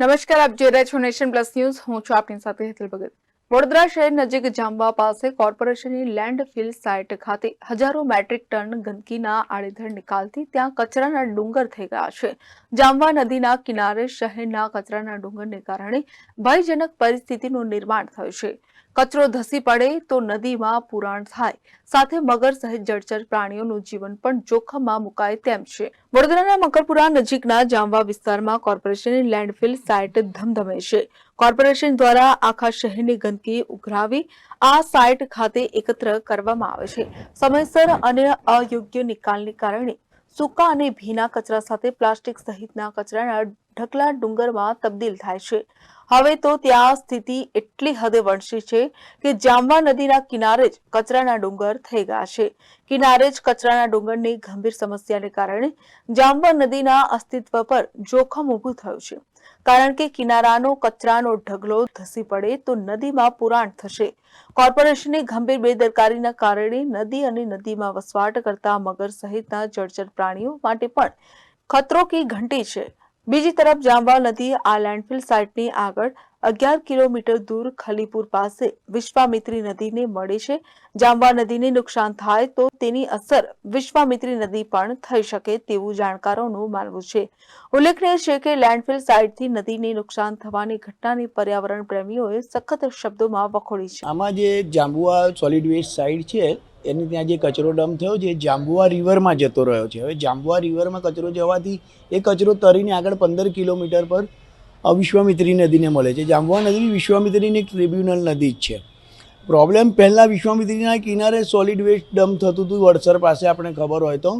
નમસ્કાર, આપ જોઈ રહ્યા છો નેશન પ્લસ ન્યૂઝ. હું છું આપની સાથે હેતલ ભગત. વડોદરા શહેર નજીક જાંબા પાસે કોર્પોરેશનની લેન્ડફિલ સાઇટ ખાતે હજારો મેટ્રિક ટન ગંદકીના આડેધડ નિકાલથી ત્યાં કચરાના ડુંગર થઈ ગયા છે. જાંબા નદીના કિનારે શહેરના કચરાના ડુંગરને કારણે ભયજનક પરિસ્થિતિનું નિર્માણ થયું છે. કચરો ધસી પડે તો નદીમાં પુરાણ થાય. સાથે મગર સહિત જળચર પ્રાણીઓનું જીવન પણ જોખમમાં મુકાય તેમ છે. વડોદરાના મકરપુરા નજીકના જામવા વિસ્તારમાં કોર્પોરેશનની લેન્ડફિલ સાઇટ ધમધમે છે. કોર્પોરેશન દ્વારા આખા શહેરની ગંદકી ઉઘરાવી આ સાઇટ ખાતે એકત્ર કરવામાં આવે છે. સમયસર અને અયોગ્ય નિકાલને કારણે સૂકા અને ભીના કચરા સાથે પ્લાસ્ટિક સહિતના કચરાના ઢગલા ડુંગરમાં તબદીલ થાય છે. હવે તો ત્યાં સ્થિતિ એટલી હદે વણસી છે કે જામવા નદીના કિનારે જ કચરાના ડુંગર થઈ ગયા છે. કિનારે જ કચરાના ડુંગરની ગંભીર સમસ્યાને કારણે જામવા નદીના અસ્તિત્વ પર જોખમ ઊભું થયું છે. કારણ કે કિનારાનો કચરાનો ઢગલો ધસી પડે તો નદીમાં પુરાણ થશે. કોર્પોરેશનની ગંભીર બેદરકારીના કારણે નદી અને નદીમાં વસવાટ કરતા મગર સહિતના જળચર પ્રાણીઓ માટે પણ ખતરો કી ઘંટી છે. બીજી તરફ જાંબા નદી આ લેન્ડફિલ સાઇટની આગળ અગિયાર કિલોમીટર દૂર ખલીપુર પાસે વિશ્વામિત્રી નદીને મળે છે. જામવા નદીને નુકસાન થાય તો તેની અસર વિશ્વામિત્રી નદી પણ થઈ શકે તેવું જાણકારોનું માનવું છે. ઉલ્લેખનીય છે કે લેન્ડફિલ સાઇટથી નદીને નુકસાન થવાની ઘટનાની પર્યાવરણ પ્રેમીઓએ સખત શબ્દોમાં વખોડી છે. આમાં જે જાંબુઆ સોલિડ વેસ્ટ સાઇટ છે એની ત્યાં જે કચરો ડમ્પ થયો છે, એ જાંબુઆ રિવરમાં જતો રહ્યો છે. હવે જાંબુઆ રિવરમાં કચરો જવાથી એ કચરો તરીને આગળ પંદર કિલોમીટર પર વિશ્વામિત્રી નદીને મળે છે. જાંબુઆ નદી વિશ્વામિત્રીની એક ટ્રિબ્યુનલ નદી જ છે. પ્રોબ્લેમ પહેલાં વિશ્વામિત્રીના કિનારે સોલિડ વેસ્ટ ડમ્પ થતું હતું. વડસર પાસે આપણે ખબર હોય તો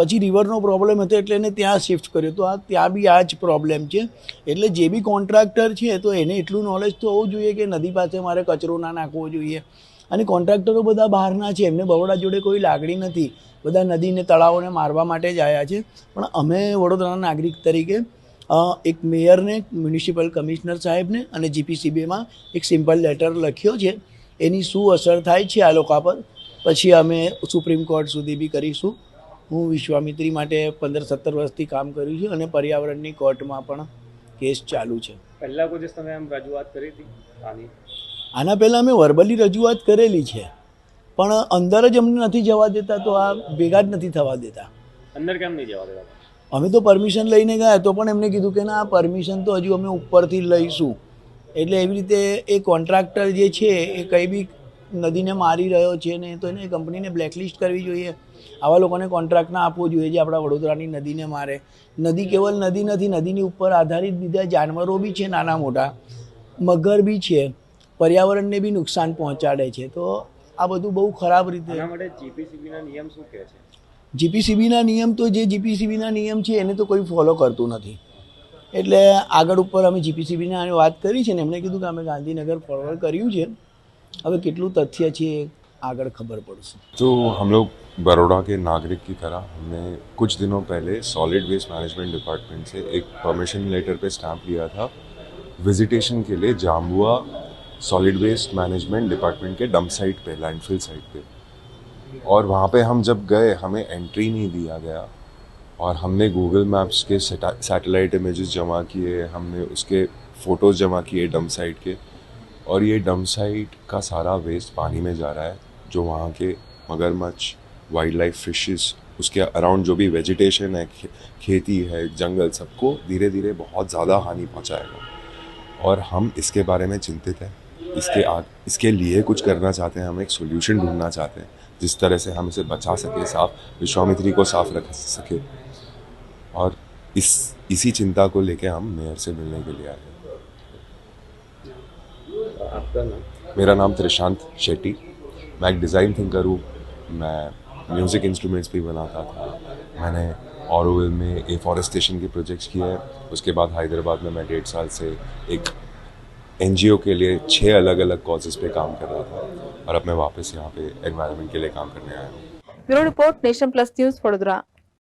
પછી રિવરનો પ્રોબ્લેમ હતો એટલે એને ત્યાં શિફ્ટ કર્યો. તો આ ત્યાં બી આ જ પ્રોબ્લેમ છે. એટલે જે બી કોન્ટ્રાક્ટર છે તો એને એટલું નોલેજ તો હોવું જોઈએ કે નદી પાસે મારે કચરો ના નાખવો જોઈએ. અને કોન્ટ્રાક્ટરો બધા બહારના છે, એમને બરોડા જોડે કોઈ લાગણી નથી. બધા નદીને, તળાવોને મારવા માટે જ આવ્યા છે. પણ અમે વડોદરાના નાગરિક તરીકે એક મેયરને, મ્યુનિસિપલ કમિશનર સાહેબને અને જીપીસીબીમાં એક સિમ્પલ લેટર લખ્યો છે. એની શું અસર થાય છે આ લોકો પર? પછી અમે સુપ્રીમ કોર્ટ સુધી બી કરીશું. હું વિશ્વામિત્રી માટે પંદર સત્તર વર્ષથી કામ કર્યું છું અને પર્યાવરણની કોર્ટમાં પણ કેસ ચાલુ છે. પહેલા કોઈ દિવસ તમે આમ રજૂઆત કરી હતી આની? આના પહેલાં અમે વર્બલી રજૂઆત કરેલી છે. પણ અંદર જ અમને નથી જવા દેતા તો આ ભેગા જ નથી થવા દેતા. અંદર કેમ નહીં જવા દેતા? અમે તો પરમિશન લઈને ગયા તો પણ એમને કીધું કે ના પરમિશન તો હજુ અમે ઉપરથી લઈશું. એટલે એવી રીતે એ કોન્ટ્રાક્ટર જે છે એ કંઈ બી નદીને મારી રહ્યો છે ને તો એને કંપનીને બ્લેકલિસ્ટ કરવી જોઈએ. આવા લોકોને કોન્ટ્રાક્ટ ના આપવો જોઈએ જે આપણા વડોદરાની નદીને મારે. નદી કેવલ નદી નથી નદીની ઉપર આધારિત બીજા જાનવરો બી છે નાના મોટા. મગર બી છે. પર્યાવરણને બી નુકસાન પહોંચાડે છે. તો આ બધું બહુ ખરાબ રીતે જીપીસીબીના નિયમ શું કહે છે? જીપીસીબીના નિયમ તો જે જીપીસીબીના નિયમ છે એને તો કોઈ ફોલો કરતું નથી. એટલે આગળ ઉપર અમે જીપીસીબીને વાત કરી છે ને એમણે કીધું કે અમે ગાંધીનગર ફોરવર્ડ કર્યું છે. હવે કેટલું તથ્ય છે એ આગળ ખબર પડશે तो हम लोग बड़ोड़ा के नागरिक की तरह हमने कुछ दिनों पहले सॉलिड वेस्ट मैनेजमेंट डिपार्टमेंट से एक परमिशन लेटर पे स्टैंप लिया था विजिटेशन के लिए Jambua solid waste management department के डंप साइट पे लैंडफिल साइट पे और वहाँ पे हम जब गए हमें एंट्री नहीं दिया गया और हमने गूगल मैप्स के सैटेलाइट इमेजेस जमा किए हमने उसके फ़ोटोज़ जमा किए डंप साइट के और ये डंप साइट का सारा वेस्ट पानी में जा रहा है, जो वहाँ के मगरमच्छ वाइल्ड लाइफ फिशेस उसके अराउंड जो भी वेजिटेशन है खेती है, जंगल, सबको धीरे धीरे बहुत ज़्यादा हानि पहुँचाएगा। और हम इसके बारे में चिंतित हैं। इसके आग इसके लिए कुछ करना चाहते हैं, हम एक सोल्यूशन ढूंढना चाहते हैं, जिस तरह से हम इसे बचा सके, साफ़, विश्वामित्री को साफ़ रख सके। और इस, इसी चिंता को लेके हम मेयर से मिलने के लिए आए हैं। आपका नाम? मेरा नाम त्रिशांत शेट्टी। मैं एक डिज़ाइन थिंकर हूँ। मैं म्यूज़िक इंस्ट्रूमेंट्स भी बनाता था। मैंने और में ए फॉरेस्टेशन के प्रोजेक्ट्स किए हैं। उसके बाद हैदराबाद में मैं डेढ़ साल से एक एनजीओ के लिए छः अलग अलग कॉजेज़ पे काम कर रहा था। और अब मैं वापस यहाँ पे एनवायरमेंट के लिए काम करने आया हूँ। Bureau report Nation Plus News Vadodara.